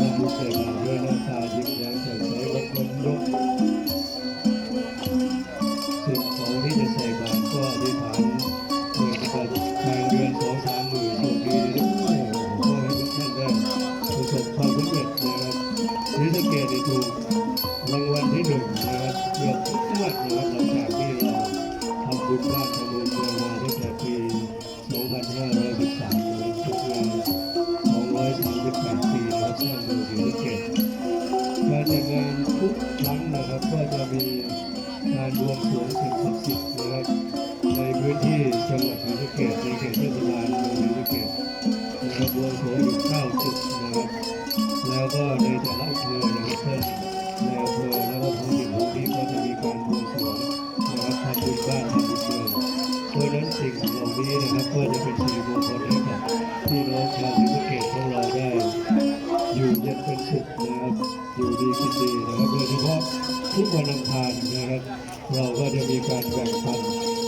วันที่เกิดมาด้วยหน้าตายิ้มแย้มแจ่ใสวันคนยกสิ่งของที่จะใส่บาตก็อธิษฐานเพื่อจะทางเดือนสองสามหมื่นโชคดีด้วยขอให้ทุกท่านได้ประสบความสำเร็จนะครับหรือสเกตถูกรางวัลที่หนึ่งนะครับเกือบทุกงหวดนะครับหลังจากที่เราทำบุญบ้านทำบุญ ภูเก็ตงานแต่งงานทุกครั้งนะครับก็จะมีงานรวมสวนสิ่งศักดิ์สิทธิ์นะครับในพื้นที่จังหวัดศรีสะเกษในเขตเทศบาลเมืองศรีสะเกษนะครับรวมสวงอยู่เก้าจุดนะครับแล้วก็ในแต่ละอำเภออย่างเช่นในอำเภอแล้วก็ท้องถิ่นท้องที่ก็จะมีการรวมสวงนะครับทำบุญบ้านทำบุญเมืองเพราะนั้นสิ่งเหล่านี้นะครับก็จะเป็นสิ่งมงคลให้กับพี่น้องชาวศรี อยู่เย็นเป็นสุขนะครับ อยู่ดีกินดีนะครับโดยเฉพาะทุกวันอังคารนะครับ เราก็จะมีการแบ่งปัน